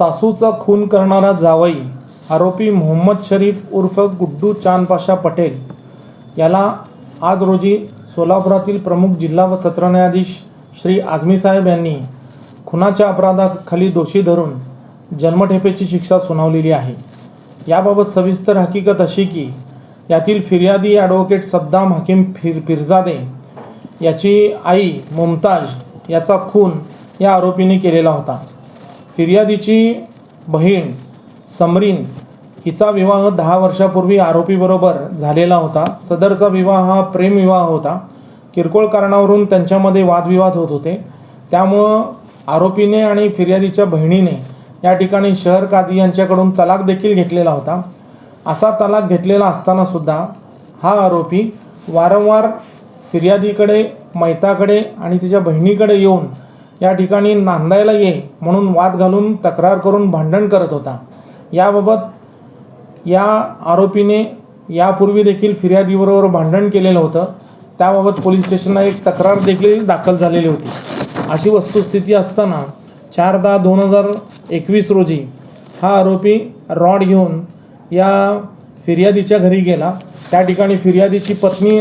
सासूचा खून करणारा जावई आरोपी मोहम्मद शरीफ उर्फ गुड्डू चांदपाशा पटेल याला आज रोजी सोलापुरातील प्रमुख जिल्हा व सत्र न्यायाधीश श्री आझमीसाहेब यांनी खुनाच्या अपराधाखाली दोषी धरून जन्मठेपेची शिक्षा सुनावलेली आहे. याबाबत सविस्तर हकीकत अशी की यातील फिर्यादी ॲडव्होकेट सद्दाम हकीम फिर फिरजादे याची आई मुमताज याचा खून या आरोपीने केलेला होता. फिर्यादीची बहीण समरीन हिचा विवाह दहा वर्षापूर्वी आरोपीबरोबर झालेला होता. सदरचा विवाह हा प्रेमविवाह होता. किरकोळ कारणावरून त्यांच्यामध्ये वादविवाद होत होते. त्यामुळं आरोपीने आणि फिर्यादीच्या बहिणीने या ठिकाणी शहर काझी यांच्याकडून तलाक देखील घेतलेला होता. असा तलाक घेतलेला असतानासुद्धा हा आरोपी वारंवार फिर्यादीकडे मैताकडे आणि तिच्या बहिणीकडे येऊन या ठिकाणी नांदायला ये म्हणून वाद घालून तक्रार करून भांडण करत होता. याबाबत या आरोपीने यापूर्वी देखील फिर्यादीबरोबर भांडण केलेलं होतं. त्याबाबत पोलीस स्टेशनला एक तक्रार देखील दाखल झालेली होती. अशी वस्तुस्थिती असताना चार दहा दोन हजार एकवीस रोजी हा आरोपी रॉड घेऊन या फिर्यादीच्या घरी गेला. त्या ठिकाणी फिर्यादीची पत्नी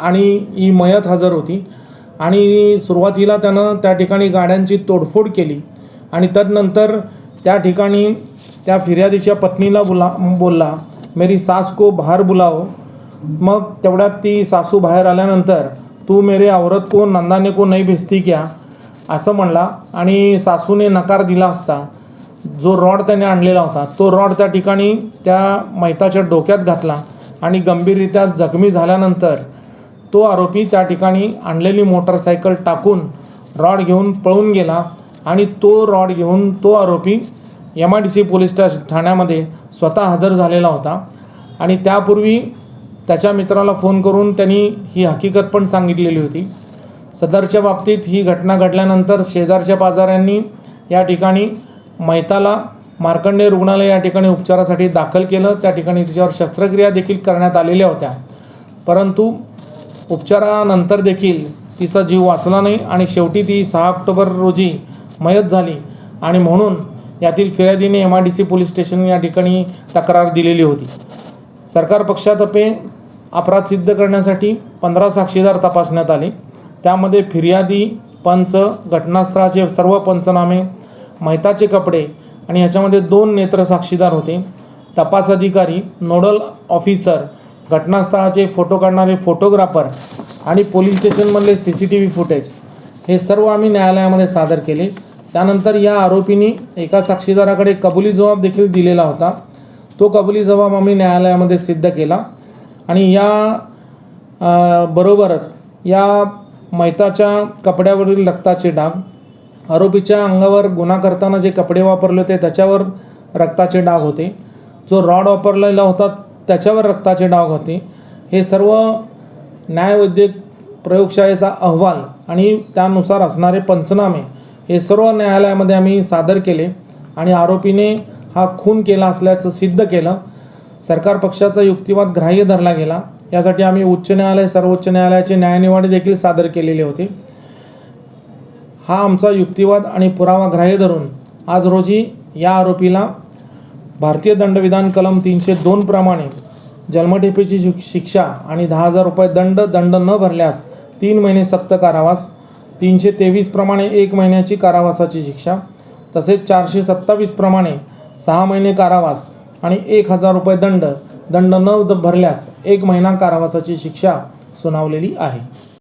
आणि ही मयत हजर होती. आणि सुरुवातीला त्यानं त्या ठिकाणी गाड्यांची तोडफोड केली. आणि तदनंतर त्या ठिकाणी त्या फिर्यादीच्या पत्नीला बोला बोलला मेरी सास को बाहेर बुलाव मग तेवढ्यात ती सासू बाहेर आल्यानंतर तू मेरे औरत को नंदाने को नाही भेजती क्या? असं म्हणला आणि सासूने नकार दिला असता. जो रॉड त्याने आणलेला होता तो रॉड त्या ठिकाणी त्या मैताच्या डोक्यात घातला आणि गंभीररित्या जखमी झाल्यानंतर तो आरोपी त्या ठिकाणी आणलेली मोटरसायकल टाकून रॉड घेऊन पळून गेला आणि तो रॉड घेऊन तो आरोपी M I D C police ठाण्यामध्ये स्वतः हजर झालेला होता. आणि त्यापूर्वी त्याच्या मित्राला फोन करून त्यांनी ही हकीकत पण सांगितलेली होती. सदरच्या बाबतीत ही घटना घडल्यानंतर शेजारच्या पाजाऱ्यांनी या ठिकाणी मैताला मार्कंडे रुग्णालय या ठिकाणी उपचारासाठी दाखल केलं. त्या ठिकाणी तिच्यावर शस्त्रक्रिया देखील करण्यात आलेल्या होत्या. परंतु उपचारानंतर देखील तिचा जीव वाचला नाही आणि शेवटी ती सहा ऑक्टोबर रोजी मयत झाली. आणि म्हणून यातील फिर्यादीने M I D C police station या ठिकाणी तक्रार दिलेली होती. सरकार पक्षातर्फे अपराध सिद्ध करण्यासाठी पंधरा साक्षीदार तपासण्यात आले. त्यामध्ये फिर्यादी पंच घटनास्थळाचे सर्व पंचनामे मैताचे कपडे आणि याच्यामध्ये दोन नेत्र साक्षीदार होते. तपास अधिकारी नोडल ऑफिसर घटनास्थळाचे फोटो काढणारे फोटोग्राफर आणि police स्टेशनमधले C C T V footage हे सर्व आम्ही न्यायालयामध्ये सादर केले. त्यानंतर या आरोपींनी एका साक्षीदाराकडे कबुली जबाब देखील दिलेला होता. तो कबुली जबाब आम्ही न्यायालयामध्ये सिद्ध केला आणि या बरोबरच या मैताच्या कपड्यावरील रक्ताचे डाग आरोपीच्या अंगावर गुन्हा करताना जे कपडे वापरले होते त्याच्यावर रक्ताचे डाग होते. जो रॉड वापरलेला होता त्याच्यावर रक्ताचे डाग होते हे सर्व न्यायवैद्यक प्रयोगशाळेचा अहवाल आणि त्यानुसार असणारे पंचनामे हे सर्व न्यायालयामध्ये आम्ही सादर केले आणि आरोपीने हा खून केला असल्याचं सिद्ध केलं. सरकार पक्षाचा युक्तिवाद ग्राह्य धरला गेला. यासाठी आम्ही उच्च न्यायालय सर्वोच्च न्यायालयाचे न्यायनिवाडे देखील सादर केलेले होते. हा आमचा युक्तिवाद आणि पुरावा ग्राह्य धरून आज रोजी या आरोपीला भारतीय दंडविधान कलम तीनशे दोन प्रमाणे जन्मठेपेची शिक्षा आणि दहा हजार रुपये दंड दंड न भरल्यास तीन महिने सक्त कारावास तीनशे तेवीस प्रमाणे एक महिन्याची कारावासाची शिक्षा तसेच चारशे सत्तावीस प्रमाणे सहा महिने कारावास आणि एक हजार रुपये दंड दंड न द- भरल्यास एक महिना कारावासाची शिक्षा सुनावलेली आहे.